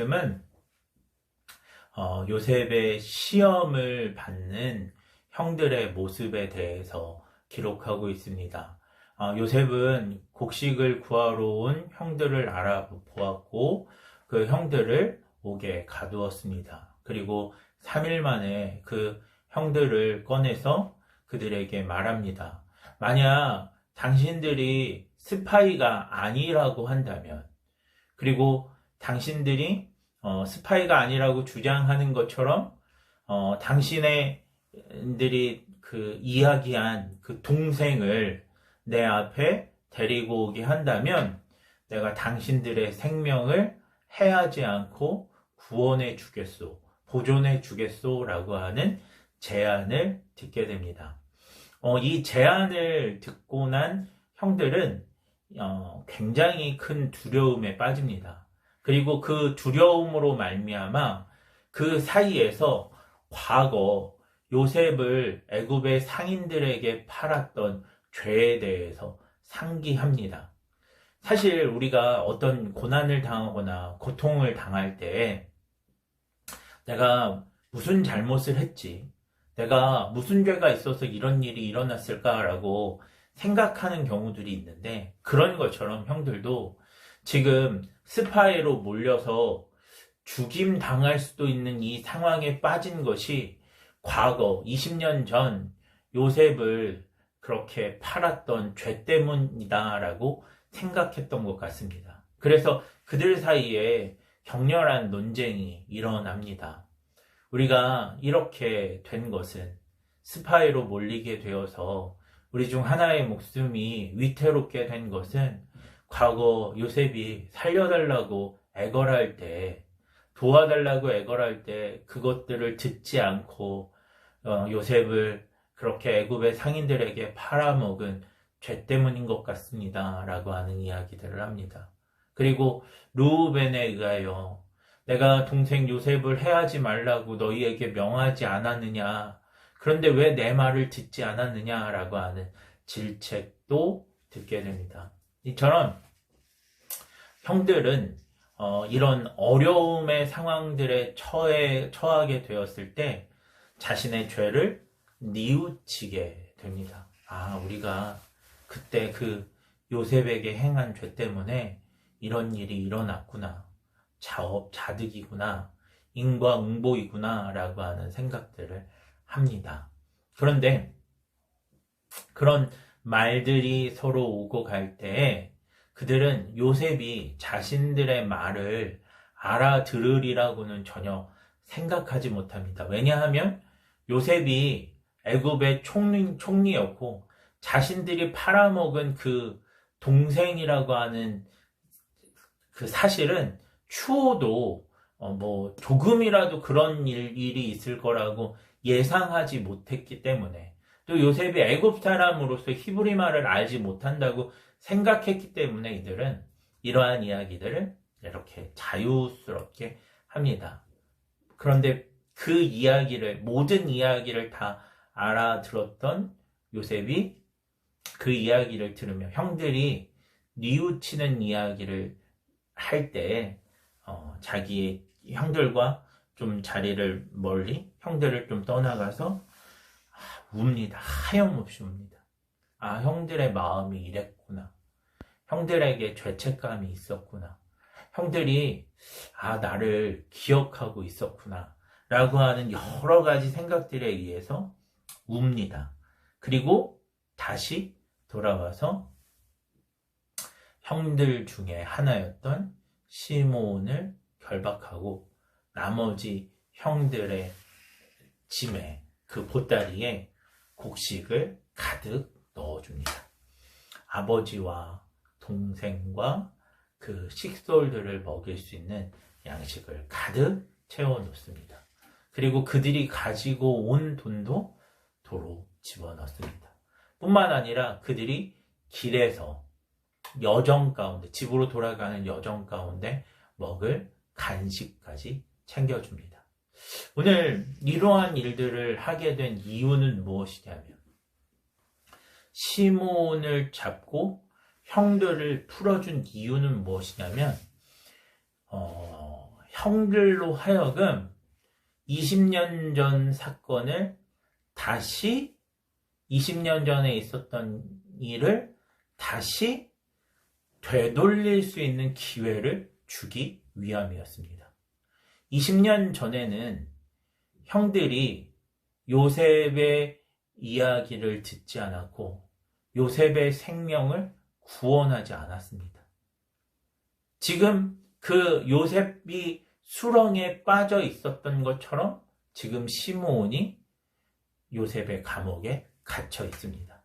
말씀은 어, 요셉의 시험을 받는 형들의 모습에 대해서 기록하고 있습니다. 어, 요셉은 곡식을 구하러 온 형들을 알아보았고 그 형들을 옥에 가두었습니다. 그리고 3일 만에 그 형들을 꺼내서 그들에게 말합니다. 만약 당신들이 스파이가 아니라고 한다면, 그리고 당신들이 어, 스파이가 아니라고 주장하는 것처럼 어, 당신들이 그 이야기한 그 동생을 내 앞에 데리고 오게 한다면 내가 당신들의 생명을 해하지 않고 구원해 주겠소, 보존해 주겠소 라고 하는 제안을 듣게 됩니다. 어, 이 제안을 듣고 난 형들은 어, 굉장히 큰 두려움에 빠집니다. 그리고 그 두려움으로 말미암아 그 사이에서 과거 요셉을 애굽의 상인들에게 팔았던 죄에 대해서 상기합니다. 사실 우리가 어떤 고난을 당하거나 고통을 당할 때 내가 무슨 잘못을 했지? 내가 무슨 죄가 있어서 이런 일이 일어났을까라고 생각하는 경우들이 있는데 그런 것처럼 형들도 지금 스파이로 몰려서 죽임 당할 수도 있는 이 상황에 빠진 것이 과거 20년 전 요셉을 그렇게 팔았던 죄 때문이다라고 생각했던 것 같습니다. 그래서 그들 사이에 격렬한 논쟁이 일어납니다. 우리가 이렇게 된 것은 스파이로 몰리게 되어서 우리 중 하나의 목숨이 위태롭게 된 것은 과거 요셉이 살려달라고 애걸할 때, 도와달라고 애걸할 때 그것들을 듣지 않고 어, 요셉을 그렇게 애굽의 상인들에게 팔아먹은 죄 때문인 것 같습니다. 라고 하는 이야기들을 합니다. 그리고 루벤에 의하여 내가 동생 요셉을 해하지 말라고 너희에게 명하지 않았느냐. 그런데 왜 내 말을 듣지 않았느냐라고 하는 질책도 듣게 됩니다. 이처럼 형들은 어, 이런 어려움의 상황들에 처해, 처하게 되었을 때 자신의 죄를 뉘우치게 됩니다. 아, 우리가 그때 그 요셉에게 행한 죄 때문에 이런 일이 일어났구나. 자업, 자득이구나. 인과응보이구나. 라고 하는 생각들을 합니다. 그런데 그런 말들이 서로 오고 갈 때에 그들은 요셉이 자신들의 말을 알아들으리라고는 전혀 생각하지 못합니다. 왜냐하면 요셉이 애굽의 총리, 총리였고 자신들이 팔아먹은 그 동생이라고 하는 그 사실은 추호도 어, 뭐 조금이라도 그런 일, 일이 있을 거라고 예상하지 못했기 때문에 또 요셉이 애굽 사람으로서 히브리 말을 알지 못한다고 생각했기 때문에 이들은 이러한 이야기들을 이렇게 자유스럽게 합니다. 그런데 그 이야기를 모든 이야기를 다 알아들었던 요셉이 그 이야기를 들으며 형들이 뉘우치는 이야기를 할 때 어, 자기의 형들과 좀 자리를 멀리 형들을 좀 떠나가서 아, 웁니다. 하염없이 웁니다. 아 형들의 마음이 이랬구나. 형들에게 죄책감이 있었구나. 형들이 아 나를 기억하고 있었구나. 라고 하는 여러 가지 생각들에 의해서 웁니다. 그리고 다시 돌아와서 형들 중에 하나였던 시몬을 결박하고 나머지 형들의 짐에 그 보따리에 곡식을 가득 넣어줍니다. 아버지와 동생과 그 식솔들을 먹일 수 있는 양식을 가득 채워 놓습니다. 그리고 그들이 가지고 온 돈도 도로 집어넣습니다. 뿐만 아니라 그들이 길에서 여정 가운데, 집으로 돌아가는 여정 가운데 먹을 간식까지 챙겨줍니다. 오늘 이러한 일들을 하게 된 이유는 무엇이냐면, 시몬을 잡고 형들을 풀어준 이유는 무엇이냐면, 어, 형들로 하여금 20년 전 사건을 다시 20년 전에 있었던 일을 다시 되돌릴 수 있는 기회를 주기 위함이었습니다. 20년 전에는 형들이 요셉의 이야기를 듣지 않았고 요셉의 생명을 구원하지 않았습니다. 지금 그 요셉이 수렁에 빠져 있었던 것처럼 지금 시므온이 요셉의 감옥에 갇혀 있습니다.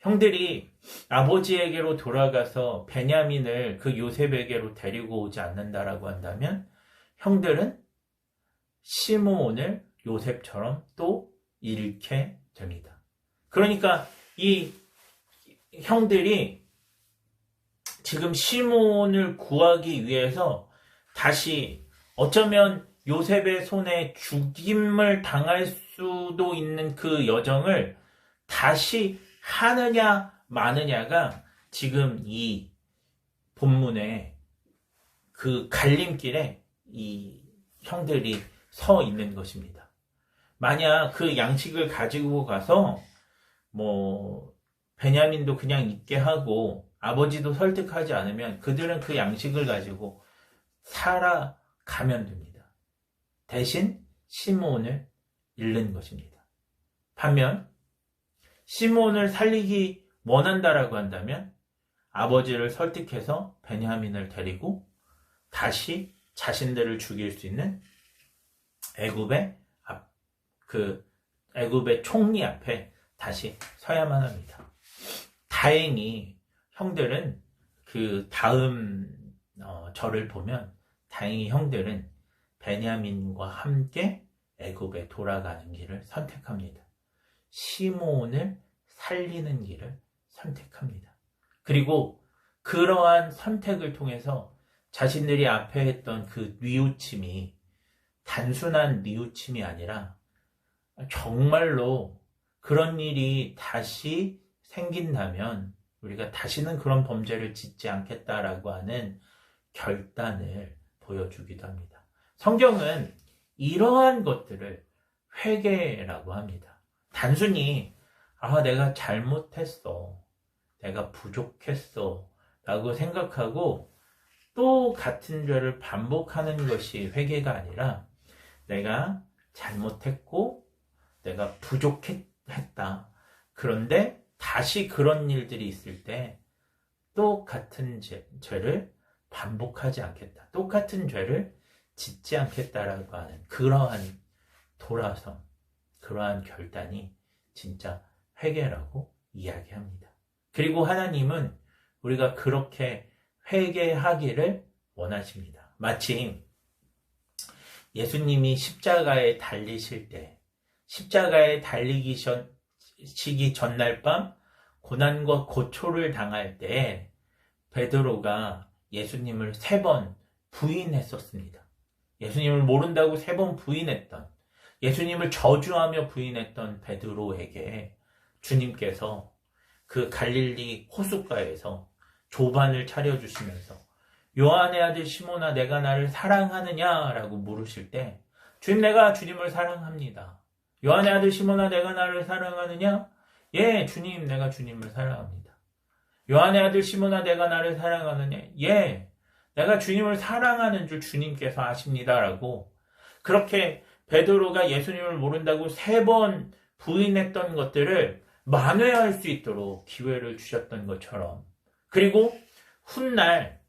형들이 아버지에게로 돌아가서 베냐민을 그 요셉에게로 데리고 오지 않는다라고 한다면 형들은 시므온을 요셉처럼 또 잃게 됩니다. 그러니까 이 형들이 지금 시몬을 구하기 위해서 다시 어쩌면 요셉의 손에 죽임을 당할 수도 있는 그 여정을 다시 하느냐 마느냐가 지금 이 본문의 그 갈림길에 이 형들이 서 있는 것입니다. 만약 그 양식을 가지고 가서 뭐 베냐민도 그냥 있게 하고 아버지도 설득하지 않으면 그들은 그 양식을 가지고 살아가면 됩니다. 대신 시몬을 잃는 것입니다. 반면 시몬을 살리기 원한다라고 한다면 아버지를 설득해서 베냐민을 데리고 다시 자신들을 죽일 수 있는 애굽의 앞, 그 애굽의 총리 앞에 다시 서야만 합니다. 다행히 형들은 그 다음 어, 절을 보면 다행히 형들은 베냐민과 함께 애굽에 돌아가는 길을 선택합니다. 시몬을 살리는 길을 선택합니다. 그리고 그러한 선택을 통해서 자신들이 앞에 했던 그 뉘우침이 단순한 뉘우침이 아니라 정말로 그런 일이 다시 생긴다면 우리가 다시는 그런 범죄를 짓지 않겠다라고 하는 결단을 보여주기도 합니다. 성경은 이러한 것들을 회개라고 합니다. 단순히 아 내가 잘못했어. 내가 부족했어. 라고 생각하고 또 같은 죄를 반복하는 것이 회개가 아니라 내가 잘못했고 내가 부족했다. 그런데 다시 그런 일들이 있을 때 똑같은 죄, 죄를 반복하지 않겠다. 똑같은 죄를 짓지 않겠다라고 하는 그러한 돌아선, 그러한 결단이 진짜 회개라고 이야기합니다. 그리고 하나님은 우리가 그렇게 회개하기를 원하십니다. 마침 예수님이 십자가에 달리실 때, 십자가에 달리기 전, 시기 전날 밤 고난과 고초를 당할 때 베드로가 예수님을 세 번 부인했었습니다. 예수님을 모른다고 세 번 부인했던 예수님을 저주하며 부인했던 베드로에게 주님께서 그 갈릴리 호숫가에서 조반을 차려주시면서 요한의 아들 시모나 내가 나를 사랑하느냐라고 물으실 때 주님 내가 주님을 사랑합니다. 요한의 아들 시몬아 내가 나를 사랑하느냐? 예, 주님 내가 주님을 사랑합니다. 요한의 아들 시몬아 내가 나를 사랑하느냐? 예, 내가 주님을 사랑하는 줄 주님께서 아십니다라고 그렇게 베드로가 예수님을 모른다고 세 번 부인했던 것들을 만회할 수 있도록 기회를 주셨던 것처럼 그리고 훗날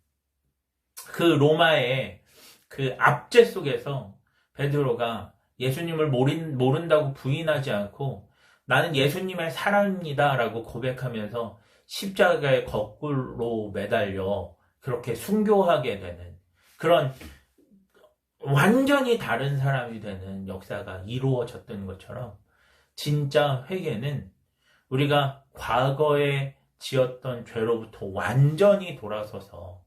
그 로마의 그 압제 속에서 베드로가 예수님을 모른, 모른다고 부인하지 않고 나는 예수님의 사랑입니다 라고 고백하면서 십자가에 거꾸로 매달려 그렇게 순교하게 되는 그런 완전히 다른 사람이 되는 역사가 이루어졌던 것처럼 진짜 회개는 우리가 과거에 지었던 죄로부터 완전히 돌아서서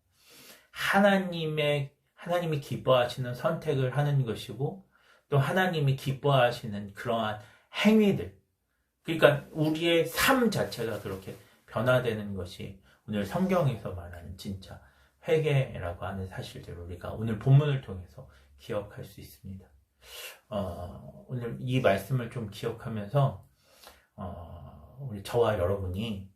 하나님의 하나님이 기뻐하시는 선택을 하는 것이고 또 하나님이 기뻐하시는 그러한 행위들. 그러니까 우리의 삶 자체가 그렇게 변화되는 것이 오늘 성경에서 말하는 진짜 회개라고 하는 사실들을 우리가 오늘 본문을 통해서 기억할 수 있습니다. 어, 오늘 이 말씀을 좀 기억하면서 어, 우리 저와 여러분이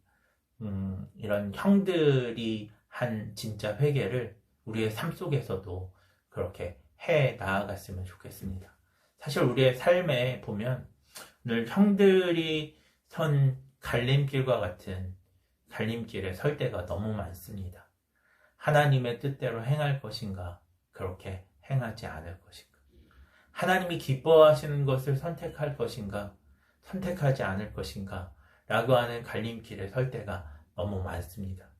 음, 이런 형들이 한 진짜 회개를 우리의 삶 속에서도 그렇게 해 나아갔으면 좋겠습니다. 사실 우리의 삶에 보면 오늘 형들이 선 갈림길과 같은 갈림길에 설 때가 너무 많습니다. 하나님의 뜻대로 행할 것인가, 그렇게 행하지 않을 것인가. 하나님이 기뻐하시는 것을 선택할 것인가, 선택하지 않을 것인가, 라고 하는 갈림길에 설 때가 너무 많습니다.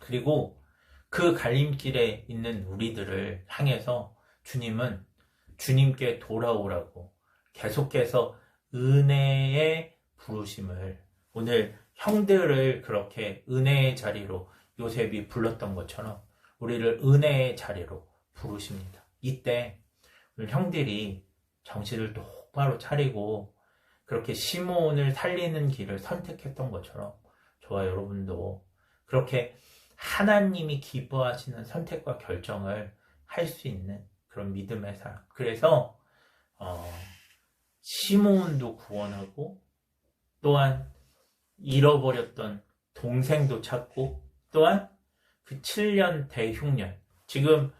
그리고 그 갈림길에 있는 우리들을 향해서 주님은 주님께 돌아오라고 계속해서 은혜의 부르심을 오늘 형들을 그렇게 은혜의 자리로 요셉이 불렀던 것처럼 우리를 은혜의 자리로 부르십니다. 이때 형들이 정신을 똑바로 차리고 그렇게 시몬을 살리는 길을 선택했던 것처럼 저와 여러분도 그렇게 하나님이 기뻐하시는 선택과 결정을 할 수 있는 그런 믿음의 사람. 그래서 어, 시몬도 구원하고 또한 잃어버렸던 동생도 찾고 또한 그 7년 대흉년 지금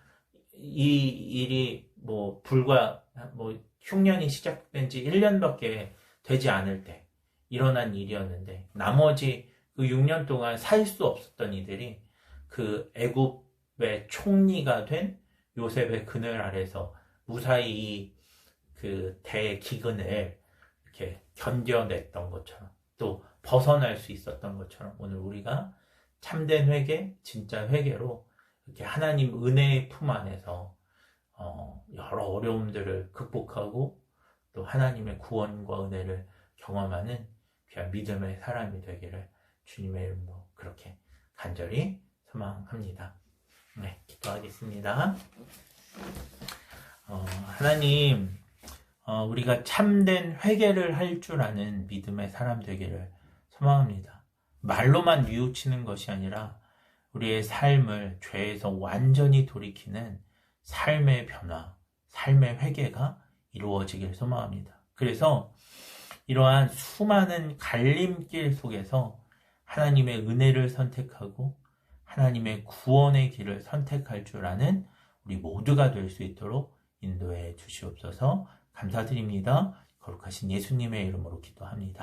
이 일이 뭐 불과 뭐 흉년이 시작된 지 1년밖에 되지 않을 때 일어난 일이었는데 나머지 그 6년 동안 살 수 없었던 이들이 그 애굽의 총리가 된 요셉의 그늘 아래서 무사히 그 대기근을 이렇게 견뎌냈던 것처럼 또 벗어날 수 있었던 것처럼 오늘 우리가 참된 회개, 진짜 회개로 이렇게 하나님 은혜의 품 안에서 어, 여러 어려움들을 극복하고 또 하나님의 구원과 은혜를 경험하는 귀한 믿음의 사람이 되기를 주님의 이름으로 그렇게 간절히 소망합니다. 네, 기도하겠습니다. 어, 하나님, 어, 우리가 참된 회개를 할 줄 아는 믿음의 사람 되기를 소망합니다. 말로만 뉘우치는 것이 아니라 우리의 삶을 죄에서 완전히 돌이키는 삶의 변화, 삶의 회개가 이루어지길 소망합니다. 그래서 이러한 수많은 갈림길 속에서 하나님의 은혜를 선택하고 하나님의 구원의 길을 선택할 줄 아는 우리 모두가 될 수 있도록 인도해 주시옵소서 감사드립니다. 거룩하신 예수님의 이름으로 기도합니다.